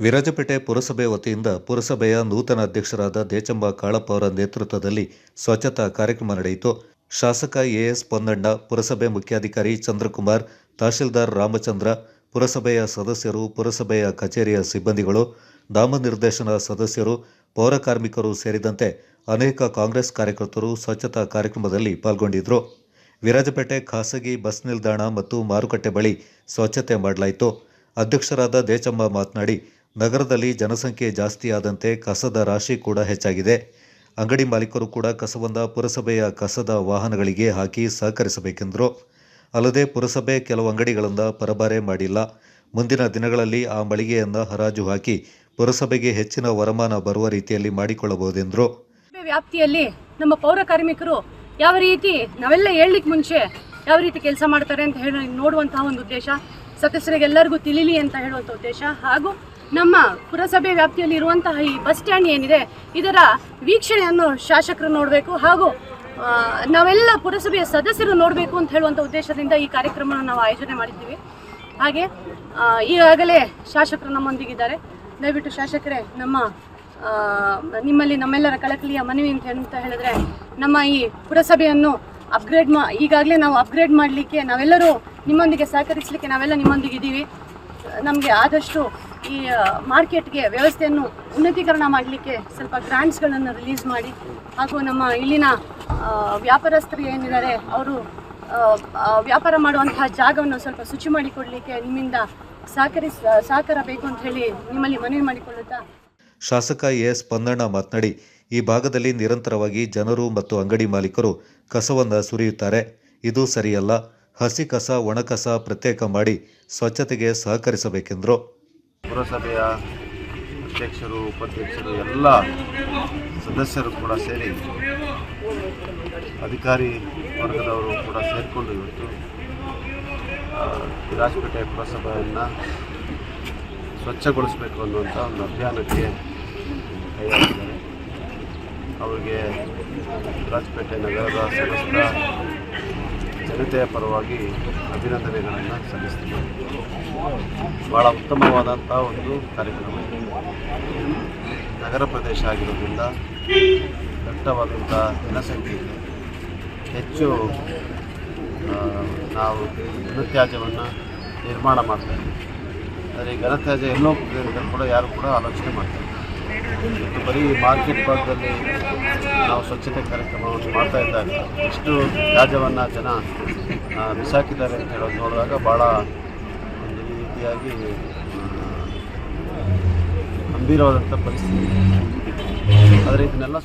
ವಿರಾಜಪೇಟೆ ಪುರಸಭೆ ವತಿಯಿಂದ ಪುರಸಭೆಯ ನೂತನ ಅಧ್ಯಕ್ಷರಾದ ದೇಚಂಬ ಕಾಳಪ್ಪ ಅವರ ನೇತೃತ್ವದಲ್ಲಿ ಸ್ವಚ್ಛತಾ ಕಾರ್ಯಕ್ರಮ ನಡೆಯಿತು. ಶಾಸಕ ಎಎಸ್ ಪೊನ್ನಣ್ಣ, ಪುರಸಭೆ ಮುಖ್ಯಾಧಿಕಾರಿ ಚಂದ್ರಕುಮಾರ್, ತಹಶೀಲ್ದಾರ್ ರಾಮಚಂದ್ರ, ಪುರಸಭೆಯ ಸದಸ್ಯರು, ಪುರಸಭೆಯ ಕಚೇರಿಯ ಸಿಬ್ಬಂದಿಗಳು, ನಾಮನಿರ್ದೇಶನ ಸದಸ್ಯರು, ಪೌರ ಕಾರ್ಮಿಕರು ಸೇರಿದಂತೆ ಅನೇಕ ಕಾಂಗ್ರೆಸ್ ಕಾರ್ಯಕರ್ತರು ಸ್ವಚ್ಛತಾ ಕಾರ್ಯಕ್ರಮದಲ್ಲಿ ಪಾಲ್ಗೊಂಡಿದ್ದರು. ವಿರಾಜಪೇಟೆ ಖಾಸಗಿ ಬಸ್ ನಿಲ್ದಾಣ ಮತ್ತು ಮಾರುಕಟ್ಟೆ ಬಳಿ ಸ್ವಚ್ಛತೆ ಮಾಡಲಾಯಿತು. ಅಧ್ಯಕ್ಷರಾದ ದೇಚಮ್ಮ ಮಾತನಾಡಿ ನಗರದಲ್ಲಿ ಜನಸಂಖ್ಯೆ ಜಾಸ್ತಿಯಾದಂತೆ ಕಸದ ರಾಶಿ ಕೂಡ ಹೆಚ್ಚಾಗಿದೆ. ಅಂಗಡಿ ಮಾಲೀಕರು ಕೂಡ ಕಸವನ್ನು ಪುರಸಭೆಯ ಕಸದ ವಾಹನಗಳಿಗೆ ಹಾಕಿ ಸಹಕರಿಸಬೇಕೆಂದರು. ಅಲ್ಲದೆ ಪುರಸಭೆ ಕೆಲವು ಅಂಗಡಿಗಳಿಂದ ಪರಬಾರೆ ಮಾಡಿಲ್ಲ. ಮುಂದಿನ ದಿನಗಳಲ್ಲಿ ಆ ಮಳಿಗೆಯನ್ನು ಹರಾಜು ಹಾಕಿ ಪುರಸಭೆಗೆ ಹೆಚ್ಚಿನ ವರಮಾನ ಬರುವ ರೀತಿಯಲ್ಲಿ ಮಾಡಿಕೊಳ್ಳಬಹುದೆಂದರು. ವ್ಯಾಪ್ತಿಯಲ್ಲಿ ನಮ್ಮ ಪೌರ ಕಾರ್ಮಿಕರು ಯಾವ ರೀತಿ ನಾವೆಲ್ಲ ಹೇಳಲಿಕ್ಕೆ ಮುಂಚೆ ಯಾವ ರೀತಿ ಕೆಲಸ ಮಾಡ್ತಾರೆ ಅಂತ ಹೇಳಿ ನೋಡುವಂತಹ ಒಂದು ಉದ್ದೇಶ, ಸದಸ್ಯರಿಗೆಲ್ಲರಿಗೂ ತಿಳಿಲಿ ಅಂತ ಹೇಳುವಂಥ ಉದ್ದೇಶ ಹಾಗೂ ನಮ್ಮ ಪುರಸಭೆ ವ್ಯಾಪ್ತಿಯಲ್ಲಿ ಇರುವಂತಹ ಈ ಬಸ್ ಸ್ಟ್ಯಾಂಡ್ ಏನಿದೆ, ಇದರ ವೀಕ್ಷಣೆಯನ್ನು ಶಾಸಕರು ನೋಡಬೇಕು ಹಾಗೂ ನಾವೆಲ್ಲ ಪುರಸಭೆಯ ಸದಸ್ಯರು ನೋಡಬೇಕು ಅಂತ ಹೇಳುವಂಥ ಉದ್ದೇಶದಿಂದ ಈ ಕಾರ್ಯಕ್ರಮವನ್ನು ನಾವು ಆಯೋಜನೆ ಮಾಡಿದ್ದೀವಿ. ಹಾಗೆ ಈಗಾಗಲೇ ಶಾಸಕರು ನಮ್ಮೊಂದಿಗಿದ್ದಾರೆ. ದಯವಿಟ್ಟು ಶಾಸಕರೇ, ನಮ್ಮ ನಿಮ್ಮಲ್ಲಿ ನಮ್ಮೆಲ್ಲರ ಕಳಕಳಿಯ ಮನವಿ ಅಂತ ಅಂತ ಹೇಳಿದ್ರೆ, ನಮ್ಮ ಈ ಪುರಸಭೆಯನ್ನು ಅಪ್ಗ್ರೇಡ್ ಮಾ ಈಗಾಗಲೇ ನಾವು ಅಪ್ಗ್ರೇಡ್ ಮಾಡಲಿಕ್ಕೆ ನಾವೆಲ್ಲರೂ ನಿಮ್ಮೊಂದಿಗೆ ಸಹಕರಿಸಲಿಕ್ಕೆ ನಾವೆಲ್ಲ ನಿಮ್ಮೊಂದಿಗೆ ಇದ್ದೀವಿ ನಮಗೆ ಆದಷ್ಟು ಈ ಮಾರ್ಕೆಟ್ಗೆ ವ್ಯವಸ್ಥೆಯನ್ನು ಉನ್ನತೀಕರಣ ಮಾಡಲಿಕ್ಕೆ ಸ್ವಲ್ಪ ಗ್ರಾಂಟ್ಸ್ಗಳನ್ನು ರಿಲೀಸ್ ಮಾಡಿ, ಹಾಗೂ ನಮ್ಮ ಇಲ್ಲಿನ ವ್ಯಾಪಾರಸ್ಥರು ಏನಿದ್ದಾರೆ, ಅವರು ವ್ಯಾಪಾರ ಮಾಡುವಂತಹ ಜಾಗವನ್ನು ಸ್ವಲ್ಪ ಶುಚಿ ಮಾಡಿಕೊಡಲಿಕ್ಕೆ ನಿಮ್ಮಿಂದ ಸಹಕರಿಸ ಸಹಕಾರ ಬೇಕು ಅಂತ ಹೇಳಿ ನಿಮ್ಮಲ್ಲಿ ಮನವಿ ಮಾಡಿಕೊಳ್ಳುತ್ತಾ? ಶಾಸಕ ಎಸ್ ಪೊನ್ನಣ್ಣ ಮಾತನಾಡಿ, ಈ ಭಾಗದಲ್ಲಿ ನಿರಂತರವಾಗಿ ಜನರು ಮತ್ತು ಅಂಗಡಿ ಮಾಲೀಕರು ಕಸವನ್ನು ಸುರಿಯುತ್ತಾರೆ. ಇದು ಸರಿಯಲ್ಲ. ಹಸಿ ಕಸ ಒಣಕಸ ಪ್ರತ್ಯೇಕ ಮಾಡಿ ಸ್ವಚ್ಛತೆಗೆ ಸಹಕರಿಸಬೇಕೆಂದರು. ಪುರಸಭೆಯ ಅಧ್ಯಕ್ಷರು, ಉಪಾಧ್ಯಕ್ಷರು, ಎಲ್ಲ ಸದಸ್ಯರು ಕೂಡ ಸೇರಿ ಅಧಿಕಾರಿ ವರ್ಗದವರು ಕೂಡ ಸೇರಿಕೊಂಡು ಇವತ್ತು ವಿರಾಜಪೇಟೆ ಪುರಸಭೆಯನ್ನು ಸ್ವಚ್ಛಗೊಳಿಸಬೇಕು ಅನ್ನುವಂಥ ಒಂದು ಅಭಿಯಾನಕ್ಕೆ ಕೈ ಹಾಕಿದ್ದಾರೆ ಅವರಿಗೆ ವಿರಾಜಪೇಟೆ ನಗರದ ಸಮಸ್ತ ಜನತೆಯ ಪರವಾಗಿ ಅಭಿನಂದನೆಗಳನ್ನು ಸಲ್ಲಿಸ್ತೀವಿ ಭಾಳ ಉತ್ತಮವಾದಂಥ ಒಂದು ಕಾರ್ಯಕ್ರಮ. ನಗರ ಪ್ರದೇಶ ಆಗಿರೋದ್ರಿಂದ ದಟ್ಟವಾದಂಥ ಜನಸಂಖ್ಯೆ ಹೆಚ್ಚು ನಾವು ಘನತ್ಯಾಜ್ಯವನ್ನು ನಿರ್ಮಾಣ ಮಾಡ್ತಾ ಇದ್ದೀವಿ. ಆದರೆ ಈ ಘನತ್ಯಾಜ್ಯ ಎಲ್ಲೋ ಕೂಡ ಯಾರು ಕೂಡ ಆಲೋಚನೆ ಮಾಡ್ತಾರೆ ಇವತ್ತು ಬರೀ ಮಾರ್ಕೆಟ್ ಭಾಗದಲ್ಲಿ ನಾವು ಸ್ವಚ್ಛತೆ ಕಾರ್ಯಕ್ರಮವನ್ನು ಮಾಡ್ತಾ ಇದ್ದಾಗ ಎಷ್ಟು ತ್ಯಾಜ್ಯವನ್ನು ಜನ ಬಿಸಾಕಿದ್ದಾರೆ ಅಂತ ಹೇಳೋದು ನೋಡಿದಾಗ ಭಾಳ ಒಂದು ರೀತಿಯಾಗಿ ಗಂಭೀರವಾದಂಥ ಪರಿಸ್ಥಿತಿ. ಆದರೆ ಇದನ್ನೆಲ್ಲ